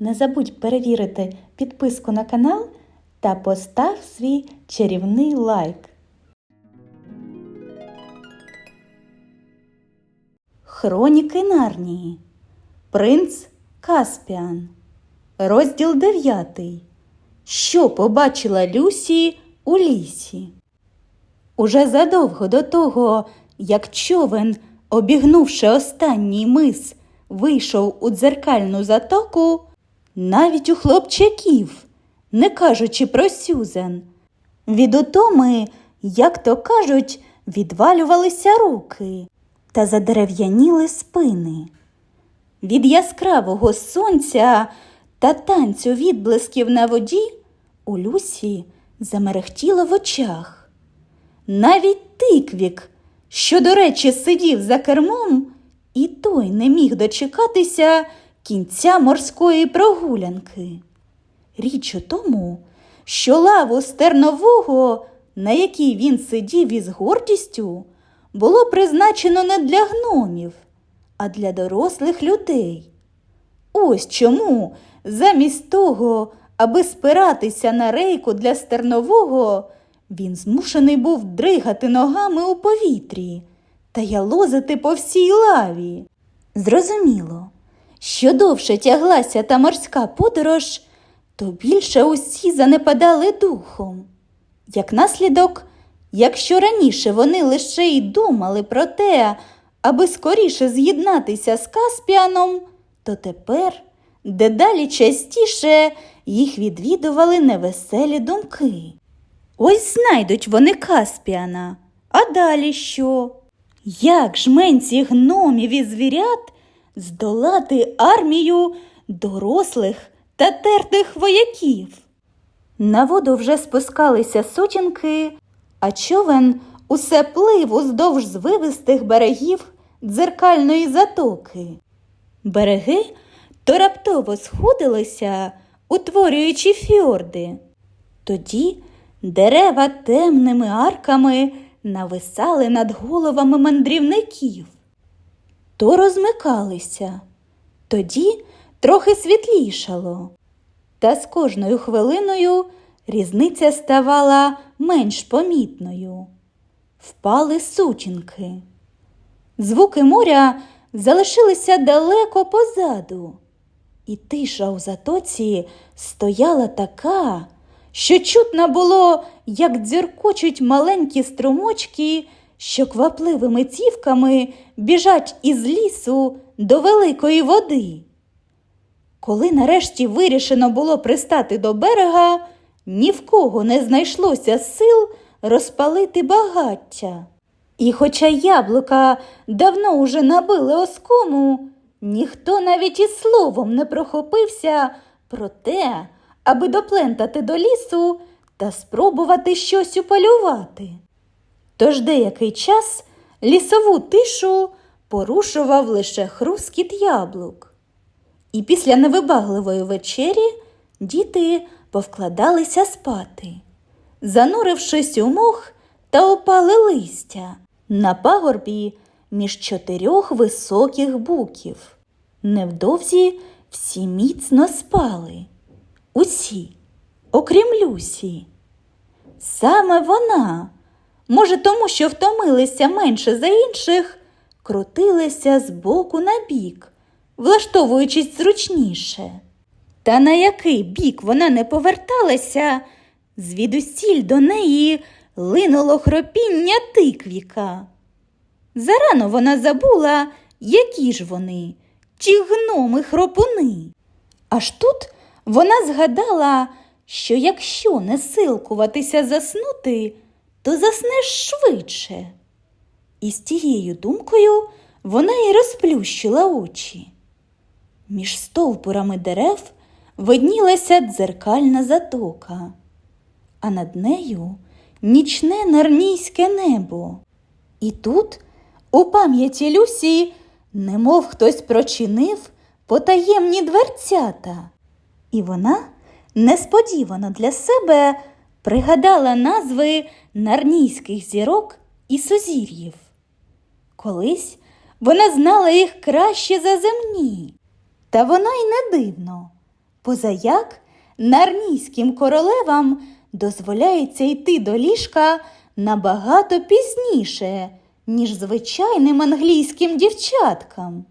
Не забудь перевірити підписку на канал та постав свій чарівний лайк. Хроніки Нарнії. Принц Каспіан. Розділ 9. Що побачила Люсі у лісі? Уже задовго до того, як човен, обігнувши останній мис, вийшов у дзеркальну затоку, навіть у хлопчаків, не кажучи про Сюзен, від утоми, як то кажуть, відвалювалися руки та задерев'яніли спини. Від яскравого сонця та танцю відблисків на воді у Люсі замерехтіло в очах. Навіть тиквік, що, до речі, сидів за кермом, і той не міг дочекатися кінця морської прогулянки. Річ у тому, що лаву стернового, на якій він сидів із гордістю, було призначено не для гномів, а для дорослих людей. Ось чому, замість того, аби спиратися на рейку для стернового, він змушений був дригати ногами у повітрі та ялозити по всій лаві. Зрозуміло, що довше тяглася та морська подорож, то більше усі занепадали духом. Як наслідок, якщо раніше вони лише й думали про те, аби скоріше з'єднатися з Каспіаном, то тепер дедалі частіше їх відвідували невеселі думки. Ось знайдуть вони Каспіана, а далі що? Як жменці гномів і звірят здолати армію дорослих та тертих вояків? На воду вже спускалися сутінки, а човен усе плив уздовж звивистих берегів дзеркальної затоки. Береги то раптово сходилися, утворюючи фьорди. Тоді дерева темними арками нависали над головами мандрівників, то розмикалися, тоді трохи світлішало. Та з кожною хвилиною різниця ставала менш помітною. Впали сутінки. Звуки моря залишилися далеко позаду, і тиша у затоці стояла така, що чутно було, як дзюркочуть маленькі струмочки, що квапливими цівками біжать із лісу до великої води. Коли нарешті вирішено було пристати до берега, ні в кого не знайшлося сил розпалити багаття. І хоча яблука давно уже набили оскому, ніхто навіть і словом не прохопився про те, аби доплентати до лісу та спробувати щось уполювати. Тож деякий час лісову тишу порушував лише хрускіт яблук. І після невибагливої вечері діти повкладалися спати, занурившись у мох та опали листя на пагорбі між чотирьох високих буків. Невдовзі всі міцно спали. Усі, окрім Люсі. Саме вона, може, тому що втомилися менше за інших, крутилася з боку на бік, влаштовуючись зручніше. Та на який бік вона не поверталася, звідусіль до неї линуло хропіння тиквіка. Зарано вона забула, які ж вони, ті гноми хропуни. Аж тут вона згадала, що якщо не силкуватися заснути, то заснеш швидше. І з тією думкою вона й розплющила очі. Між стовпурами дерев виднілася дзеркальна затока, а над нею нічне нарнійське небо. І тут, у пам'яті Люсі, немов хтось прочинив потаємні дверцята, і вона несподівано для себе пригадала назви нарнійських зірок і сузір'їв. Колись вона знала їх краще за земні, та вона й не дивно, позаяк нарнійським королевам дозволяється йти до ліжка набагато пізніше, ніж звичайним англійським дівчаткам.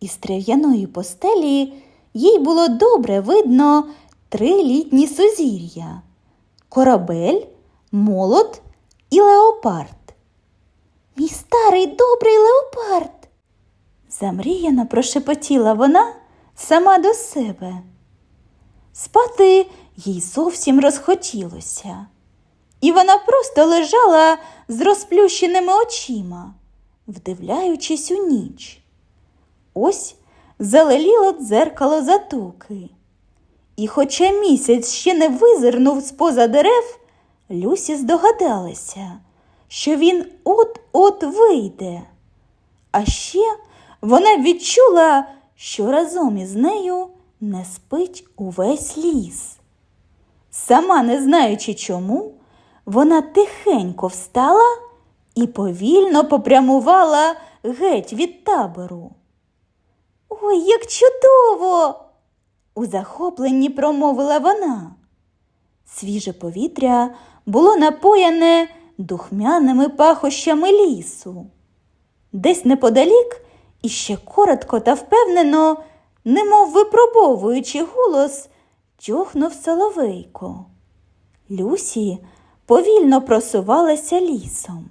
Із трав'яної постелі їй було добре видно три літні сузір'я корабель, молот і леопард. Мій старий добрий леопард. Замріяно прошепотіла вона сама до себе. Спати їй зовсім розхотілося, і вона просто лежала з розплющеними очима, вдивляючись у ніч. Ось залеліло дзеркало затоки. І хоча місяць ще не визирнув з-поза дерев, Люсі здогадалася, що він от-от вийде. А ще вона відчула, що разом із нею не спить увесь ліс. Сама не знаючи чому, вона тихенько встала і повільно попрямувала геть від табору. Ой, як чудово! У захопленні промовила вона. Свіже повітря було напоєне духмяними пахощами лісу. Десь неподалік іще коротко та впевнено, немов випробовуючи голос, тьохнув соловейко. Люсі повільно просувалася лісом,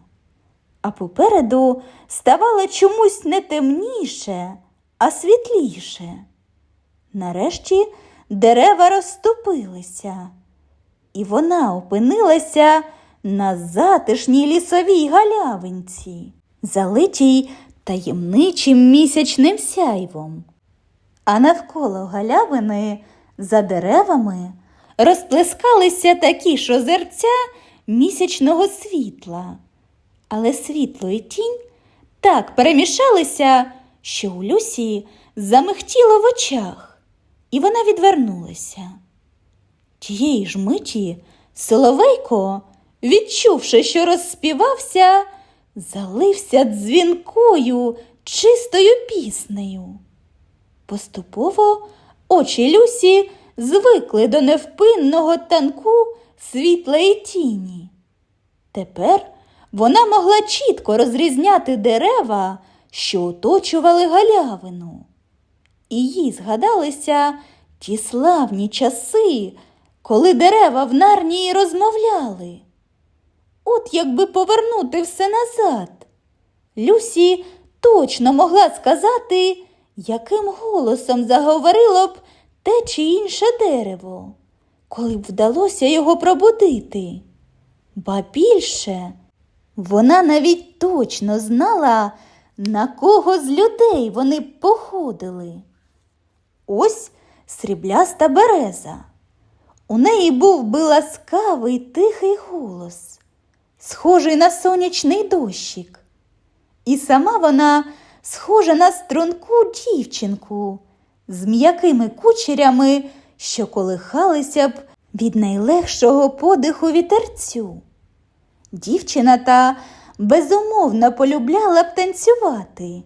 а попереду ставало чомусь не темніше, а світліше. Нарешті дерева розступилися, і вона опинилася на затишній лісовій галявинці, залитій таємничим місячним сяйвом. А навколо галявини за деревами розплескалися такі ж озерця місячного світла, але світло і тінь так перемішалися, що у Люсі замихтіло в очах, і вона відвернулася. Тієї ж миті Соловейко, відчувши, що розспівався, залився дзвінкою, чистою піснею. Поступово очі Люсі звикли до невпинного танку світла і тіні. Тепер вона могла чітко розрізняти дерева, що оточували галявину. І їй згадалися ті славні часи, коли дерева в нарнії розмовляли. От якби повернути все назад. Люсі точно могла сказати, яким голосом заговорило б те чи інше дерево, коли б вдалося його пробудити. Ба більше, вона навіть точно знала, на кого з людей вони походили. Ось срібляста береза. У неї був би ласкавий тихий голос, схожий на сонячний дощик. І сама вона схожа на струнку дівчинку з м'якими кучерями, що колихалися б від найлегшого подиху вітерцю. Дівчина та безумовно полюбляла б танцювати,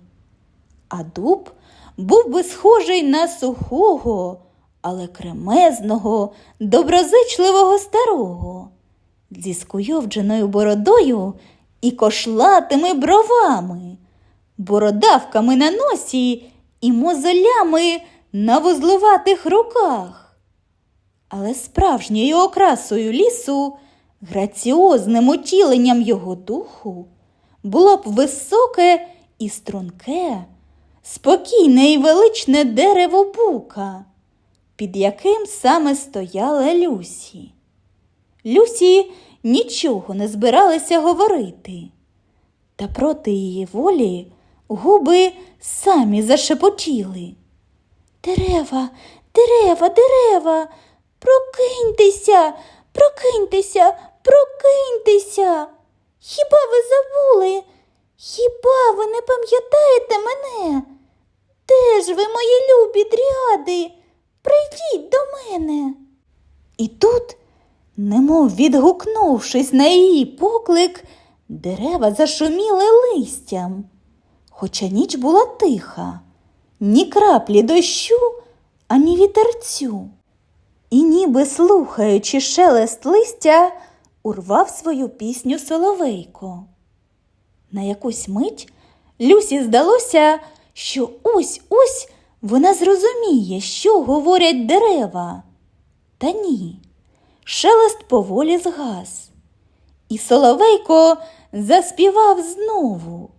а дуб був би схожий на сухого, але кремезного, доброзичливого старого, зі скуйовдженою бородою і кошлатими бровами, бородавками на носі і мозолями на вузлуватих руках. Але справжньою окрасою лісу, граціозним утіленням його духу, було б високе і струнке, спокійне і величне дерево бука, під яким саме стояла Люсі. Люсі нічого не збиралася говорити, та проти її волі губи самі зашепотіли. Дерева, дерева, дерева, прокиньтеся, прокиньтеся, прокиньтеся. Хіба ви забули? Хіба ви не пам'ятаєте мене? Де ж ви, мої любі дряди? Прийдіть до мене. І тут, немов відгукнувшись на її поклик, дерева зашуміли листям. Хоча ніч була тиха, ні краплі дощу, ані вітерцю. І ніби слухаючи шелест листя, урвав свою пісню соловейко. На якусь мить Люсі здалося, що ось ось вона зрозуміє, що говорять дерева. Та ні, шелест поволі згас, і соловейко заспівав знову.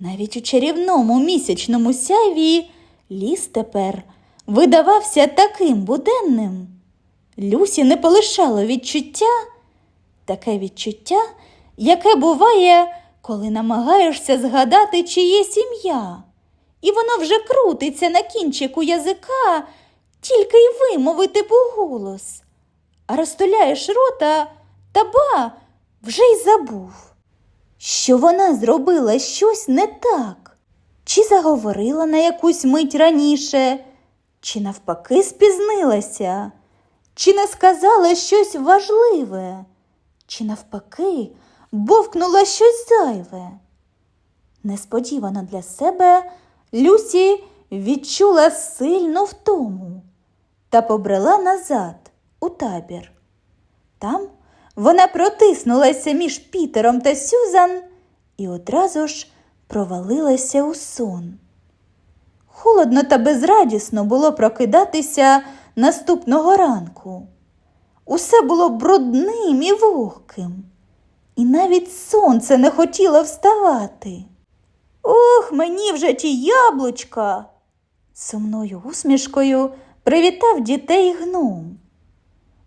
Навіть у чарівному місячному сяйві ліс тепер видавався таким буденним. Люсі не полишало відчуття, таке відчуття, яке буває, коли намагаєшся згадати, чиє сім'я, і воно вже крутиться на кінчику язика, тільки й вимовити поголос, а розтуляєш рота та ба вже й забув, що вона зробила щось не так, чи заговорила на якусь мить раніше, чи навпаки спізнилася, чи не сказала щось важливе, чи навпаки бовкнула щось зайве. Несподівано для себе Люсі відчула сильну втому та побрела назад у табір. Там вона протиснулася між Пітером та Сюзан і одразу ж провалилася у сон. Холодно та безрадісно було прокидатися наступного ранку. Усе було брудним і вогким, і навіть сонце не хотіло вставати. Ох, мені вже ті яблучка. Сумною усмішкою привітав дітей гном.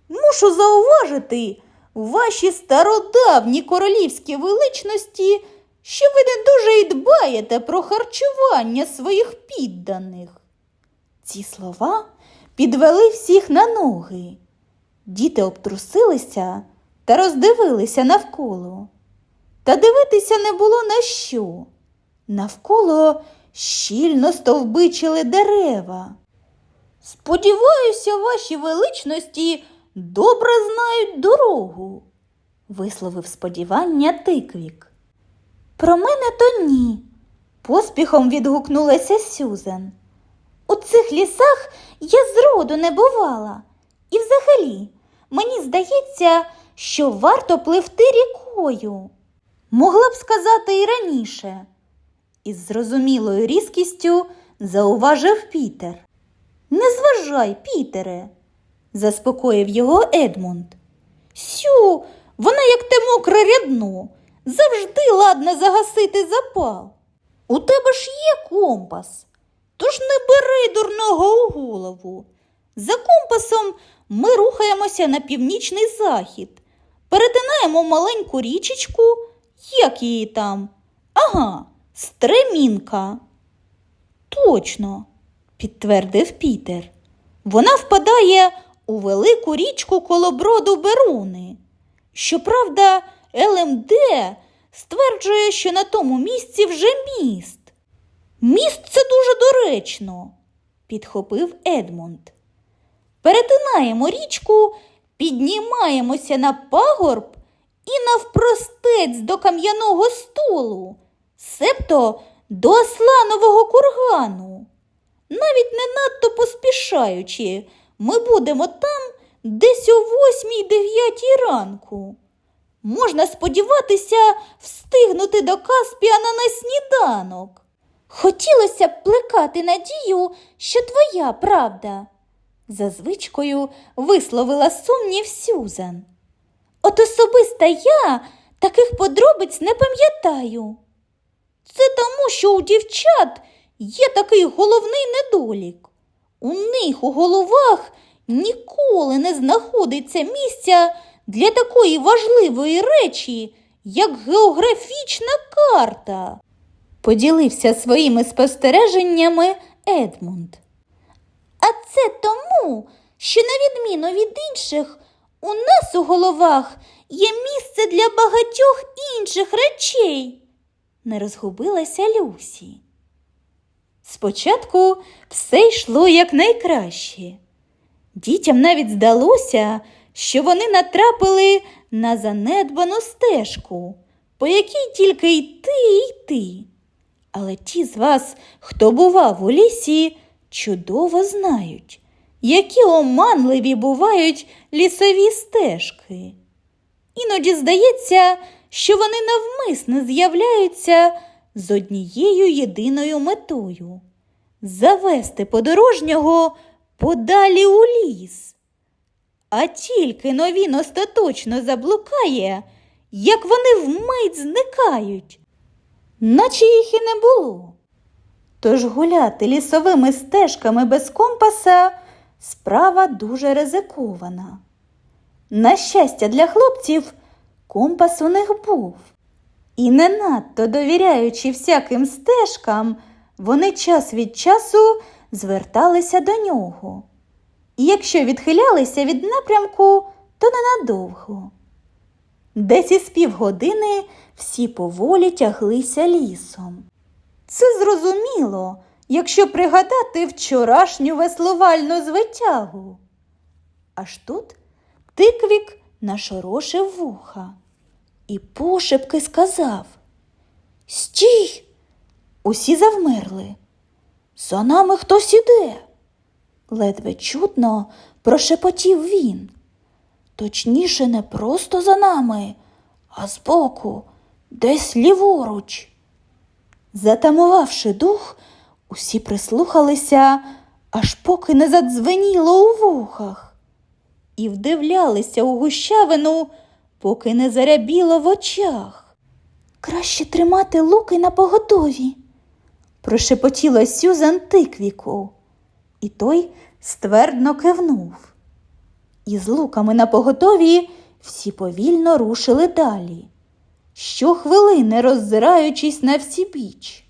Мушу зауважити, ваші стародавні королівські величності, що ви не дуже й дбаєте про харчування своїх підданих. Ці слова підвели всіх на ноги. Діти обтрусилися та роздивилися навколо. Та дивитися не було на що. Навколо щільно стовбичили дерева. Сподіваюся, ваші величності добре знають дорогу, висловив сподівання тиквік. Про мене то ні, поспіхом відгукнулася Сюзан. У цих лісах я зроду не бувала. І взагалі, мені здається, що варто пливти рікою. Могла б сказати і раніше. Із зрозумілою різкістю зауважив Пітер. Не зважай, Пітере, заспокоїв його Едмунд. Сю, вона, як те мокре рядно, завжди ладна загасити запал. У тебе ж є компас, тож не бери дурного у голову. За компасом ми рухаємося на північний захід, перетинаємо маленьку річечку, як її там. Ага, стремінка. Точно, підтвердив Пітер. Вона впадає у велику річку коло броду Беруни. Щоправда, ЛМД стверджує, що на тому місці вже міст. Міст це дуже доречно, підхопив Едмунд. Перетинаємо річку, піднімаємося на пагорб і навпростець до кам'яного столу, себто до Асланового кургану. Навіть не надто поспішаючи, ми будемо там десь о восьмій дев'ятій ранку. Можна сподіватися встигнути до Каспіана на сніданок. Хотілося б плекати надію, що твоя правда, за звичкою висловила сумнів Сюзан. От особиста я таких подробиць не пам'ятаю. Це тому, що у дівчат є такий головний недолік. У них у головах ніколи не знаходиться місця для такої важливої речі, як географічна карта. Поділився своїми спостереженнями Едмунд. А це тому, що, на відміну від інших, у нас у головах є місце для багатьох інших речей, не розгубилася Люсі. Спочатку все йшло якнайкраще. Дітям навіть здалося, що вони натрапили на занедбану стежку, по якій тільки йти і йти. Але ті з вас, хто бував у лісі, чудово знають, які оманливі бувають лісові стежки. Іноді здається, що вони навмисне з'являються з однією єдиною метою завести подорожнього подалі у ліс. А тільки но він остаточно заблукає, як вони вмить зникають, наче їх і не було. Тож гуляти лісовими стежками без компаса справа дуже ризикована. На щастя для хлопців, компас у них був. І не надто довіряючи всяким стежкам, вони час від часу зверталися до нього. І якщо відхилялися від напрямку, то ненадовго. Десь із півгодини всі поволі тяглися лісом. Це зрозуміло, якщо пригадати вчорашню веслувальну звитягу. Аж тут тиквік нашорошив вуха і пошепки сказав Стій! Усі завмерли. За нами хтось іде. Ледве чутно прошепотів він. Точніше, не просто за нами, а збоку, десь ліворуч. Затамувавши дух, усі прислухалися, аж поки не задзвеніло у вухах, і вдивлялися у гущавину, поки не зарябіло в очах. Краще тримати луки на поготові, прошепотіла Сюзан тиквіку, і той ствердно кивнув. Із луками на поготові всі повільно рушили далі, щохвилини роззираючись на всі біч.